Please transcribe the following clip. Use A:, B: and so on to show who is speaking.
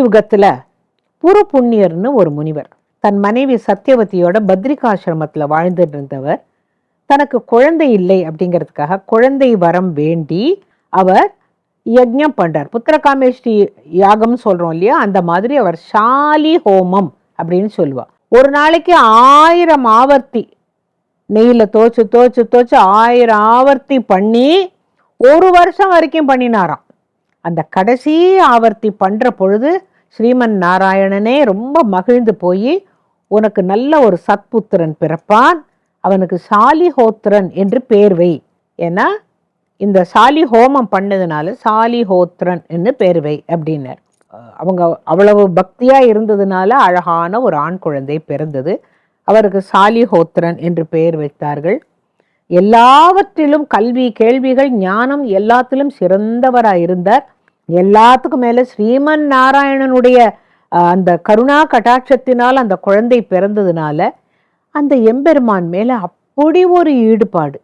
A: யுகத்துல புரு புண்ணியர்னு ஒரு முனிவர். தன் மனைவி சத்தியவதியோட பத்ரிகாசிரமத்தில் வாழ்ந்துட்டு இருந்தவர். தனக்கு குழந்தை இல்லை அப்படிங்கிறதுக்காக குழந்தை வரம் வேண்டி அவர் யஜ்ஞம் பண்ணுறார் புத்திரகாமேஷ்டி யாகம் சொல்கிறோம் இல்லையா? அந்த மாதிரி அவர் ஷாலி ஹோமம் அப்படின்னு சொல்லுவார் ஒரு நாளைக்கு ஆயிரம் ஆவர்த்தி நெய்யில் தோச்சு தோச்சு தோச்சு ஆயிரம் ஆவர்த்தி பண்ணி ஒரு வருஷம் வரைக்கும் பண்ணினாராம். அந்த கடைசி ஆவர்த்தி பண்ணுற பொழுது ஸ்ரீமன் நாராயணனே ரொம்ப மகிழ்ந்து போய் உனக்கு நல்ல ஒரு சத்புத்திரன் பிறப்பான். அவனுக்கு சாலிஹோத்திரன் என்று பேர் வை. ஏன்னா இந்த சாலி ஹோமம் பண்ணதுனால சாலிஹோத்திரன் என்று பேர் வை அப்படின்னார். அவங்க அவ்வளவு பக்தியாக இருந்ததுனால அழகான ஒரு ஆண் குழந்தை பிறந்தது. அவருக்கு சாலிஹோத்திரன் என்று பெயர் வைத்தார்கள். எல்லாவற்றிலும் கல்வி கேள்விகள் ஞானம் எல்லாத்திலும் சிறந்தவராக இருந்தார் எல்லாத்துக்கும் மேலே ஸ்ரீமன் நாராயணனுடைய அந்த கருணா கட்டாட்சத்தினால் அந்த குழந்தை பிறந்ததுனால அந்த எம்பெருமான் மேலே அப்படி ஒரு ஈடுபாடு.